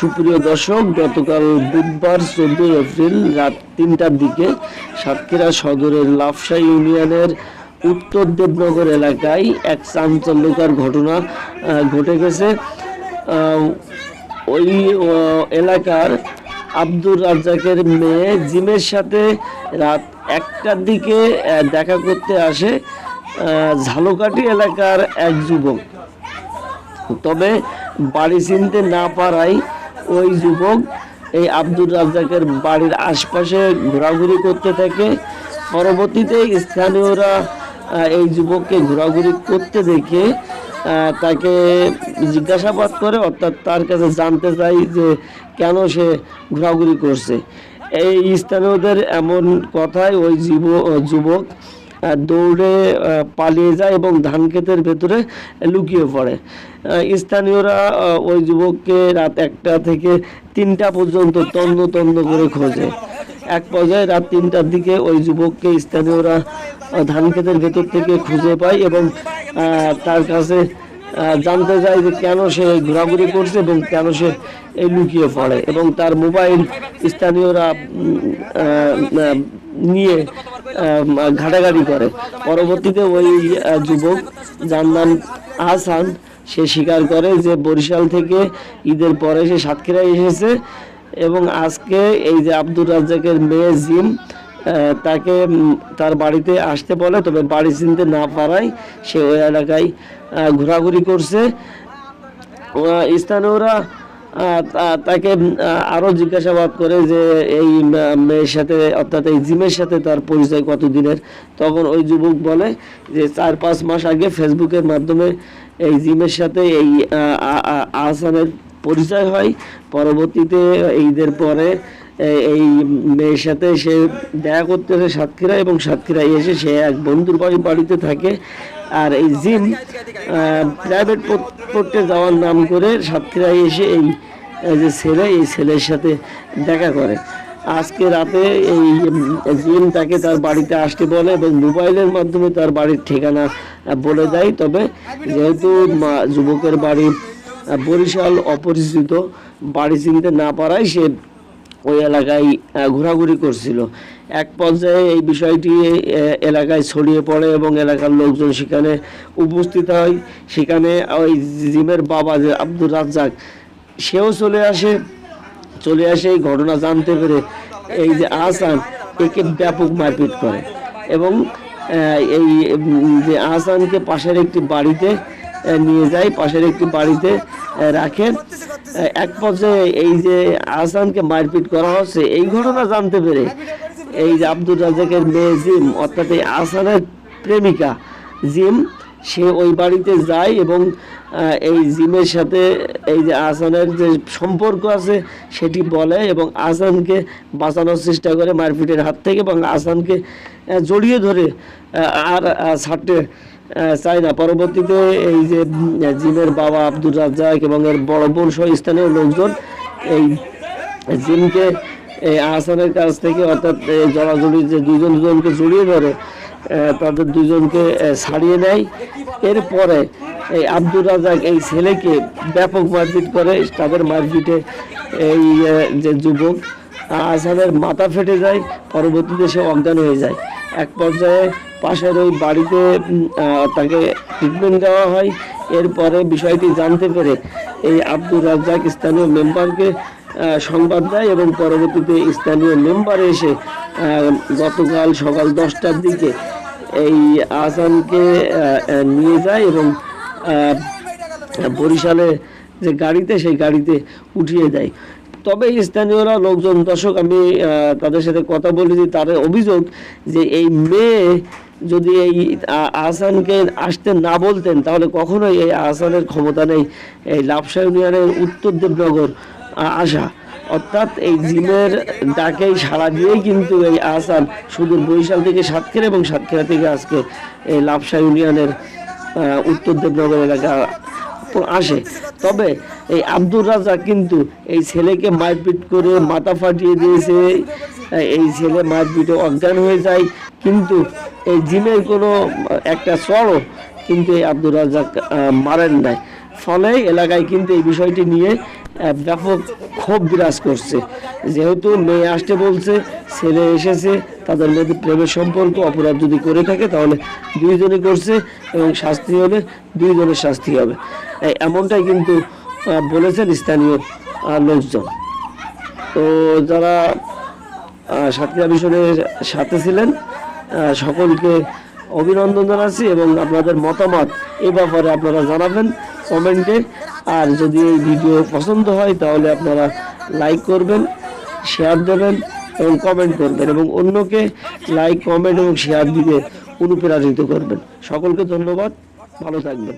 সুপ্রিয় দর্শক, গতকাল বুধবার চোদ্দই এপ্রিল রাত তিনটার দিকে সাতক্ষীরা সদরের লাফসা ইউনিয়নের উত্তর দেবনগর এলাকায় এক চাঞ্চল্যকার ঘটনা ঘটে গেছে। ওই এলাকার আব্দুর রাজ্জাকের মেয়ে জিমের সাথে রাত একটার দিকে দেখা করতে আসে আহ, এলাকার এক যুবক। তবে বাড়ি চিনতে না পারায় ওই যুবক এই আব্দুর রাজ্জাকের বাড়ির আশপাশে ঘোরাঘুরি করতে থাকে। পরবর্তীতে স্থানীয়রা এই যুবককে ঘোরাঘুরি করতে দেখে তাকে জিজ্ঞাসাবাদ করে অর্থাৎ তার কাছে জানতে চাই যে কেন সে ঘোরাঘুরি করছে। এই স্থানীয়দের এমন কথায় ওই জীব যুবক দৌড়ে পালিয়ে যায় এবং ধান ক্ষেতের ভেতরে লুকিয়ে পড়ে। স্থানীয়রা ওই যুবককে রাত একটা থেকে তিনটা পর্যন্ত তন্ন তন্ন করে খোঁজে। এক পর্যায়ে রাত তিনটার দিকে ওই যুবককে স্থানীয়রা আহ, ধান ক্ষেতের ভেতর থেকে খুঁজে পায় এবং তার কাছে জানতে চায় যে কেন সে ঘোরাঘুরি করছে এবং কেন সে এই লুকিয়ে পড়ে এবং তার মোবাইল স্থানীয়রা নিয়ে ঘাটাঘাটি করে। পরবর্তীতে ওই যুবক যার নাম আহসান, সে স্বীকার করে যে বরিশাল থেকে ঈদের পরে সে সাতক্ষীরায় এসেছে এবং আজকে এই যে আব্দুর রাজ্জাকের মেয়ে জিম তাকে তার বাড়িতে আসতে বলে তবে বাড়ি চিনতে না পারায় সে ওই এলাকায় ঘোরাঘুরি করছে। স্থানীয়রা তাকে উম, আহ, আরও জিজ্ঞাসাবাদ করে যে এই মেয়ের সাথে অর্থাৎ এই জিমের সাথে তার পরিচয় কতদিনের? তখন ওই যুবক বলে যে চার পাঁচ মাস আগে ফেসবুকের মাধ্যমে এই জিমের সাথে এই আহসানের পরিচয় হয়। পরবর্তীতে ঈদের পরে এই মেয়ের সাথে সে দেখা করতে সাতক্ষীরা এবং সাতক্ষীরায় এসে সে এক বন্ধুর বাড়ি বাড়িতে থাকে। আর এই জিম প্রাইভেট পড়তে যাওয়ার নাম করে সাতক্ষীরায় এসে এই যে ছেলে, এই ছেলের সাথে দেখা করে। আজকে রাতে এই জিম তাকে তার বাড়িতে আসতে বলে এবং মোবাইলের মাধ্যমে তার বাড়ির ঠিকানা বলে দেয়। তবে যেহেতু যুবকের বাড়ি বরিশাল অপরিচিত, বাড়ি চিনতে না পারায় সে ওই এলাকায় ঘোরাঘুরি করছিল। এক পর্যায়ে এই বিষয়টি এলাকায় ছড়িয়ে পড়ে এবং এলাকার লোকজন সেখানে উপস্থিত হয়। সেখানে ওই জিমের বাবা যে আব্দুর রাজ্জাক, সেও চলে আসে। চলে আসে এই ঘটনা জানতে পেরে এই যে আহসান, একে ব্যাপক মারপিট করে এবং এই যে আহসানকে পাশের একটি বাড়িতে নিয়ে যায়, পাশের একটি বাড়িতে রাখে। এক পর্যায়ে এই যে আহসানকে মারপিট করা হচ্ছে এই ঘটনা জানতে পেরে এই যে আব্দুর রাজাকের মেয়ে জিম অর্থাৎ এই আহসানের প্রেমিকা জিম সে ওই বাড়িতে যায় এবং এই জিমের সাথে এই যে আহসানের যে সম্পর্ক আছে সেটি বলে এবং আহসানকে বাঁচানোর চেষ্টা করে মারপিটের হাত থেকে এবং আহসানকে আহ, জড়িয়ে ধরে আর ছাড়তে চায় না পরবর্তীতে এই যে জিমের বাবা আব্দুর রাজ্জাক এবং এর বড় বোন সহ স্থানীয় লোকজন এই জিমকে এই আহসানের কাছ থেকে অর্থাৎ জড়াজড়ি যে দুজন দুজনকে জড়িয়ে ধরে তাদের দুজনকে ছাড়িয়ে নেয় এরপরে এই আব্দুর রাজাক এই ছেলেকে ব্যাপক মারপিট করে, তাদের মারপিটে এই যে যুবক, আহসানের মাথা ফেটে যায়, পরবর্তীতে সে অজ্ঞান হয়ে যায়। এক পর্যায়ে পাশের ওই বাড়িতে তাকে ট্রিটমেন্ট দেওয়া হয়। এরপরে বিষয়টি জানতে পেরে এই আব্দুর রাজ্জাক স্থানীয় মেম্বারকে সংবাদ দেয় এবং পরবর্তীতে স্থানীয় মেম্বার এসে গতকাল সকাল দশটার দিকে এই আহ, নিয়ে যায় এবং বরিশালে যে গাড়িতে সেই গাড়িতে উঠিয়ে দেয়। তবে স্থানীয়রা লোকজন, দর্শক, আমি তাদের সাথে কথা বলেছি তাদের অভিযোগ যে এই মেয়ে যদি এই আহসানকে আসতে না বলতেন, তাহলে কখনোই এই আহসানের ক্ষমতা নেই। এই লাভসা ইউনিয়নের উত্তর দেবনগর আসা। অর্থাৎ এই জিমের ডাকেই সাড়া দিয়েই কিন্তু এই আহসান সুদূর বরিশাল থেকে সাতক্ষীরা এবং সাতক্ষীরা থেকে আজকে এই লাভসা ইউনিয়নের উত্তর দেবনগর এলাকা আসে। তবে এই আব্দুর রাজা কিন্তু এই ছেলেকে মারপিট করে মাথা ফাটিয়ে দিয়েছে। এই ছেলে মারপিটে অজ্ঞান হয়ে যায়। কিন্তু এই জিমের কোনো, একটা চড়ও কিন্তু এই আব্দুর রাজা মারেন নাই। ফলে এলাকায় কিন্তু এই বিষয়টি নিয়ে ব্যাপক ক্ষোভ বিরাজ করছে। যেহেতু মেয়ে আসতে বলছে, ছেলে এসেছে, তাদের মধ্যে প্রেমের সম্পর্ক, অপরাধ যদি করে থাকে, তাহলে দুইজনই করছে এবং শাস্তি হলে দুইজনের শাস্তি হবে। এমনটাই কিন্তু বলেছেন স্থানীয় লোকজন। তো যারা সাতক্ষীরা মিশনের সাথে ছিলেন সকলকে অভিনন্দন জানাচ্ছি এবং আপনাদের মতামত এ ব্যাপারে আপনারা জানাবেন কমেন্টে। আর যদি এই ভিডিও পছন্দ হয়, তাহলে আপনারা লাইক করবেন শেয়ার দেবেন এবং কমেন্ট করবেন এবং অন্যকে লাইক কমেন্ট এবং শেয়ার দিতে অনুপ্রাণিত করবেন। সকলকে ধন্যবাদ, ভালো থাকবেন।